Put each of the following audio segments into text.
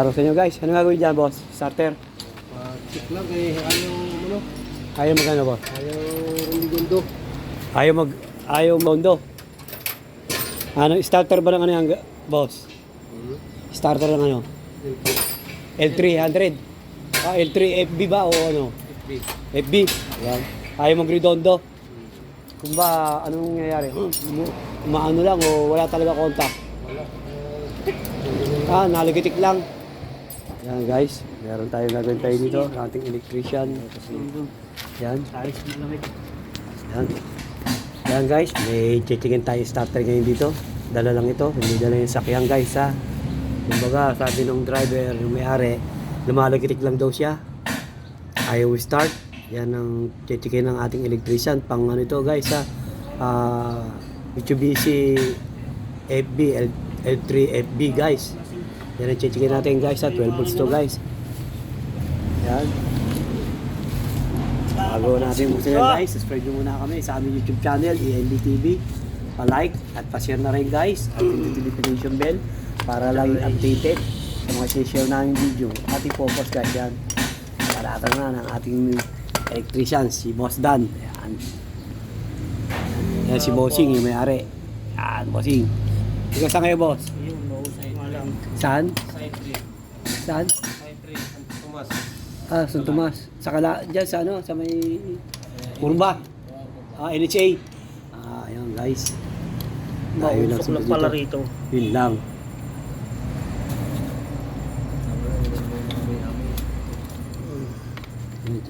araw sa inyo guys. Ano gagawin dyan boss? Starter? Ah, check lang eh, ayaw, ano, Ayaw mag ano boss? ayaw rumigundo. Ayaw mag... Ayaw mondo. Ano, starter ba ng ano yan boss? Hmm? Starter ng ano? L300. Ah, L3 FB ba o ano? FB. FB. Ayan. Ayaw mag-redondo. Kung ba, anong nangyayari? Umaano lang o wala talaga contact? Wala. Ah, naligitik lang. Yan guys, meron tayong gagawin tayo dito, ng ating electrician. Yan, yan. Yan guys, may chichikin tayo starter ngayon dito. Dala lang ito, hindi dala yung sakyan guys ha. Kumbaga, sabi ng driver, yung may-ari, lumalagitik lang daw siya. Ayaw start. Yan ang chichikin ng ating electrician. Pang ano ito guys ha. Ah, Mitsubishi FB, L, L3 FB guys. Yan ang chichikin natin guys ha. 12 volts to guys. Yan. Bago natin buksan yan guys, subscribe nyo muna kami sa aming YouTube channel, END TV. Pa-like at pa-share na rin guys at yung notification bell para lagi updated sa mga share namin video. Ating focus guys yan. Paratan na ng ating electrician, si Boss Dan. Yan. Yan si Bossing, yung may-ari. Yan, Bossing. Ikaw saan kayo, boss? Ayun, mahusay mo lang. Saan? 3. Saan? 3, San Tomas. Ah, San Tomas. Sa kala, dyan sa ano, sa may Urba. Ah, NHA. Ah, ayun guys. Tayo lang lang pala rito. Yun lang.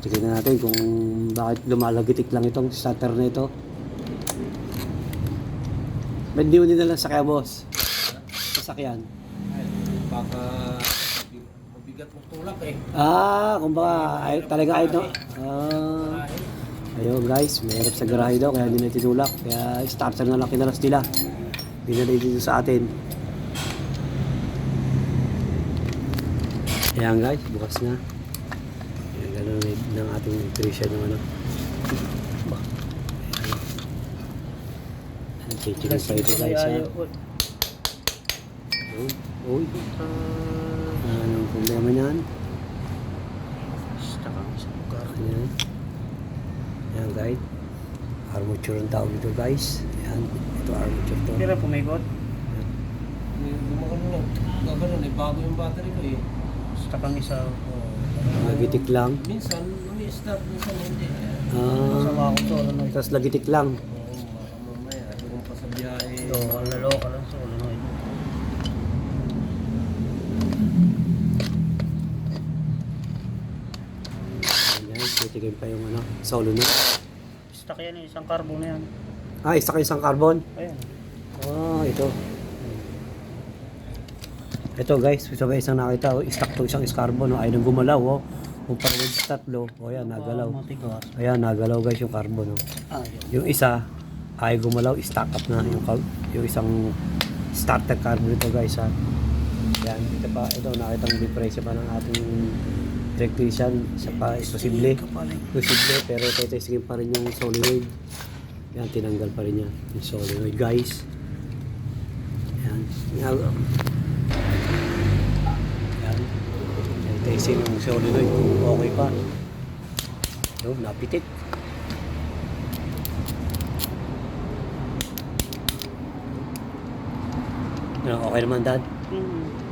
Check na natin kung bakit lumalagitik lang itong starter na ito. Ba't di mo din nalang sakya, boss? Sasakyan. Baka mabigat mo tulak eh. Ah, kumbaga, ay, talaga ay no. Ah, ayun guys, mahirap sa garahe daw, kaya hindi na tinulak. Kaya starter na lang kinalas nila. Binalay dito sa atin. Ayan guys, bukas na. Ayan, ganun ng ating nutrition ng ano. Ayan, chichikin pa ito guys ha. Uy, uy, anong problema niyan? Ayan. Ayan guys. Armature ang tawag dito guys. Ayan. Ito armature to. Pero pumikot. Gumagano lang. Gagano eh. Bago yung battery ko eh. Stuck ang isa. Lagitik lang. Minsan, umi-start. Minsan hindi. Ah, Sama ako to. Ano tapos lagitik lang. Oo, baka mamaya. Doon pa sa biyahe. Ito, ang naloka lang sa ulo ngayon. Guys. Titikin pa yung ano. Solo na. Stuck yan eh, isang carbo na yan. Ah, isa kayo isang carbon. Ayan. Ah, ito. Ito guys, isa ba isang nakita, oh, stuck to isang carbon, oh, ay nang gumalaw, oh. Kung parang tatlo, oh yan, nagalaw. Ayan, nagalaw guys yung carbon, oh. Ah. Yung isa, ay gumalaw, stack up na yung, yung isang starter carbon ito guys, ha. Yan, ito pa, ito, nakita ng depresya pa ng ating electrician, isa pa, posible. Posible, pero tetestingin pa rin yung solenoid. Yan, tinanggal pa rin yan, yung solenoid guys. Yan, yan. Yan. Testing yung solenoid kung okay pa. Yo, napitik. Okay naman dad? Hmm.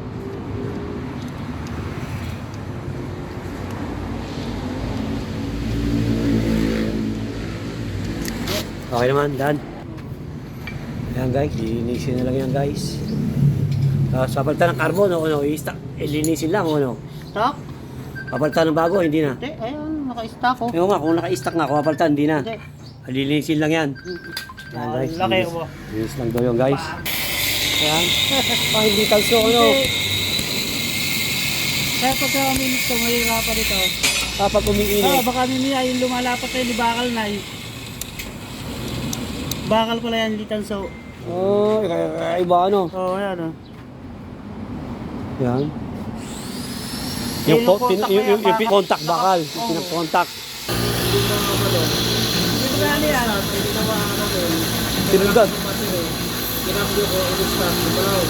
Okay naman, dad. Ayan guys, linisin na lang yan guys. Tapos papalitan ng carbon, o i-stack, eh, linisin lang, o ano. Stock? Papalitan ng bago, hindi na. Hindi, ayun, naka-stock oh. Yung nga, kung naka-stack nga, kung papalitan, hindi na. Hindi. Linisin lang yan. Ayan guys, Ah, laki linis, mo. linis lang daw yun guys. Ayan. Ah, hindi talso, ano. Kaya pagka uminit ko, mahirapan ito. Ah, umiinit. baka mimiya yung lumalapat tayo ni Bakal na eh. Bakal pala yan, litan so. Oh, kaya iba ano. Oo, oh, yan oh. Yan. Yung po, tin, yung, yan, yung, yung bakal. contact bakal, yung pinag-contact. Dito na ano yan. Tinundan. Kinabyo ko, umi-start. Gumalaw.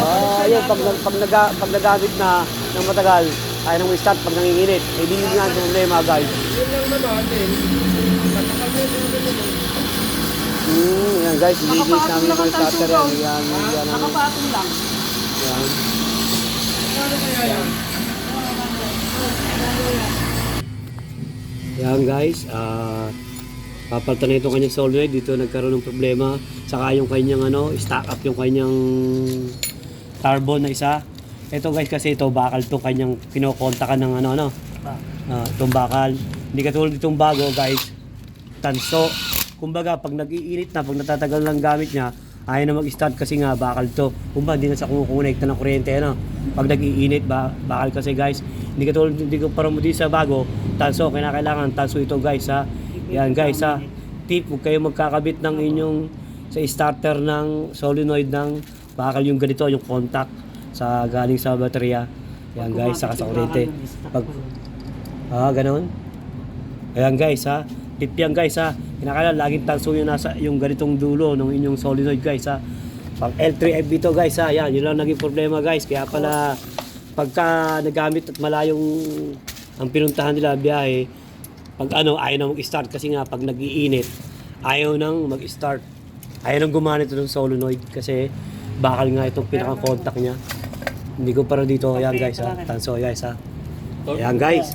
Ah, yun, pag, pag, naga, pag nagamit na ng matagal, kaya nang start pag nanginginit. Eh, di yun nga ang problema, guys. Yun lang naman din. Hmm, yan guys, linis namin mga starter yan. Yan, yan, yan. Nakapatong lang. yan. Yan? Yan guys, ah papalitan na itong kanyang solenoid. Dito nagkaroon ng problema. Saka yung kanyang ano, stack up yung kanyang carbon na isa. Ito guys kasi ito bakal to kanyang kinokontakan ng ano ano. Ah, itong bakal. Hindi katulad itong bago guys. Tanso. Kumbaga pag nag-iinit na, pag natatagal ng gamit niya, ayaw na mag-start kasi nga bakal to. Kumbaga hindi na sa kumukonekta ng kuryente ano. Pag nag-iinit, ba, bakal kasi guys. Hindi katulad hindi ko para mo sa bago, tanso kinakailangan tanso ito guys ha. Yan guys ha. Tip, huwag kayo magkakabit ng inyong sa starter ng solenoid ng bakal yung ganito, yung contact sa galing sa baterya. Yan guys, saka sa kuryente. Pag, ah, ganun. Ayan guys ha. Tip yan guys ha. Kinakailangan laging tanso yung nasa yung ganitong dulo ng inyong solenoid guys ha. Pang L3FB to guys ha. Yan, yun lang naging problema guys. Kaya pala pagka nagamit at malayong ang pinuntahan nila biyahe, pag ano, ayaw na mag-start kasi nga pag nag-iinit, ayaw nang mag-start. Ayaw nang gumana ito ng solenoid kasi bakal nga itong pinaka-contact niya. Hindi ko para dito. Ayan guys ha. Tanso guys ha. Ayan guys.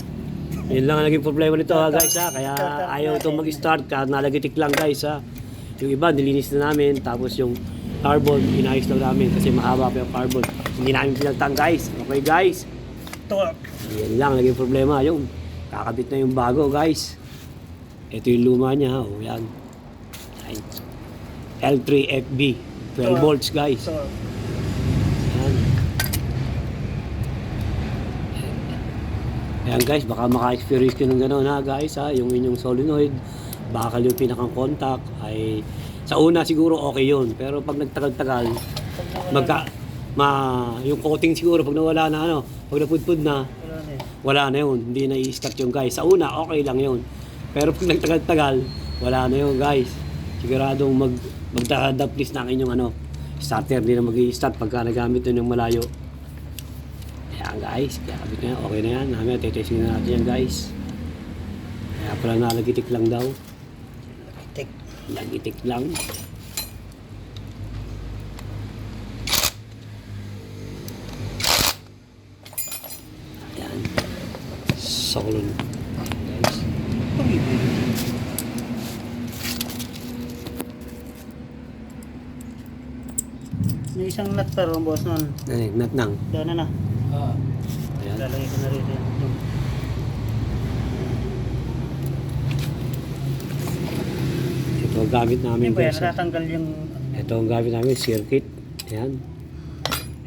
Yun lang ang naging problema nito ha guys ha. Kaya ayaw itong mag-start ka. Nalagitik lang guys ha. Yung iba nilinis na namin. Tapos yung carbon, inayos lang namin kasi mahaba pa yung carbon. Hindi namin pinagtang guys. Okay guys. Torque. Yan lang naging problema. Yung kakabit na yung bago guys. Ito yung luma niya. O yan. Ay. L3FB. 12 volts guys. Torque. Yan. Ayan guys, baka maka-experience ko ng gano'n ha guys ha, yung inyong solenoid, bakal yung pinakang contact ay sa una siguro okay yun, pero pag nagtagal-tagal, magka, ma, yung coating siguro pag nawala na ano, pag napudpud na, Wala na wala na yun, hindi na i-start yung guys. Sa una, okay lang yun. Pero pag nagtagal-tagal, wala na yun guys. Siguradong mag, magdadaplis na ang inyong ano, starter, hindi na mag-i-start pagka nagamit yun yung malayo. Ayan guys, kaya kabit na yan, okay na yan. Namin, tetesting na natin yan guys. Kaya pala nalagitik lang daw. Tek. Lagitik lang. Ayan. Solon. Guys. May isang nut pa ron, boss nun. Ay, nat nang. Doon na na. Ah. Ayan. Lalagay ko na rin. yan. Ito ang gamit namin Hindi ba ah. Natatanggal yung... Ito ang gamit namin, circuit. Ayan.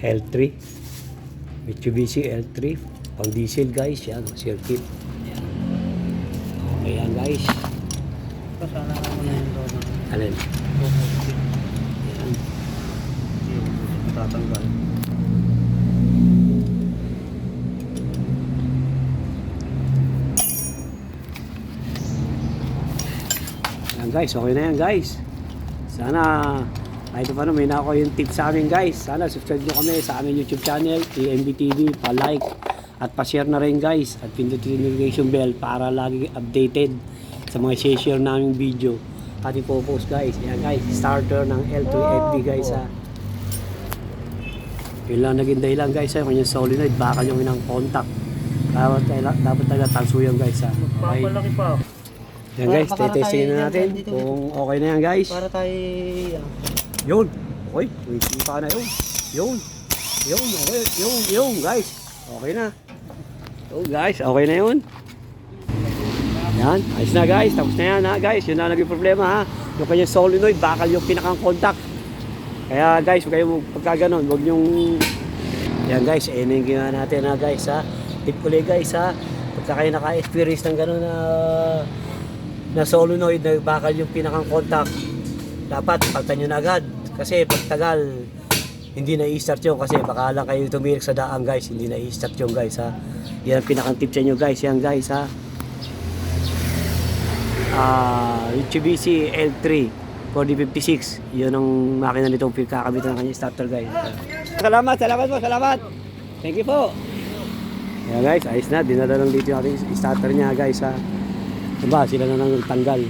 L3. Mitsubishi L3. Pang diesel guys. Yan, oh, circuit. Ayan. Okay yan guys. Pasana ka mo na yung doon. Alin? Ayan. Tatanggal. Ayan guys, okay na yan guys. Sana kahit paano may nako yung tip sa amin guys. Sana subscribe nyo kami sa aming YouTube channel, TMB TV, pa-like at pa-share na rin guys at pindutin yung notification bell para lagi updated sa mga share naming video at ipopost guys. Ayan guys, starter ng L2FB guys ha. Yun lang naging dahilan guys ha, kanyang solenoid, baka yung inang contact. Dapat, dapat talaga tanso yan guys ha. Okay. Magpapalaki pa. Yan guys, Para- tayo na natin dito. kung okay na yan guys. Para tayo... Ano, Yun. Okay, waiting pa na yun. Yun. Yun, okay. Yun, yun guys. Okay na. Yun guys, okay na yun. Yan, ayos na guys. Tapos na yan ha guys. Yun na naging problema ha. Yung kanyang solenoid, bakal yung pinakang contact. Kaya guys, huwag kayong pagka ganun. Huwag yung... Yan guys, eh, yun yung ginawa natin ha guys ha. Tip ulit guys ha. Pagka kayo naka-experience ng ganun na na solenoid na bakal yung pinakang contact dapat pagtan nyo na agad kasi pag tagal hindi na i-start yun kasi baka lang kayo tumirik sa daan guys hindi na i-start yun guys ha yan ang pinakang tip sa inyo guys yan guys ha ah Mitsubishi L3 4056. Yun ang makina nitong kakabitan ng kanyang starter guys. Salamat, salamat po, salamat. Thank you po. Ayan guys, ayos na. Dinala lang dito yung ating starter niya guys ha. Diba, sila na nang tanggal.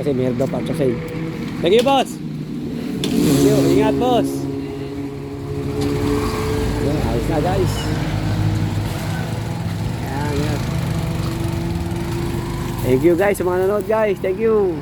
Kasi meron daw pa sa save. Thank you boss. Thank you. Ingat boss. Ayan, ayos na guys. Ayan, ayan. Thank you guys sa mga nanonood guys. Thank you.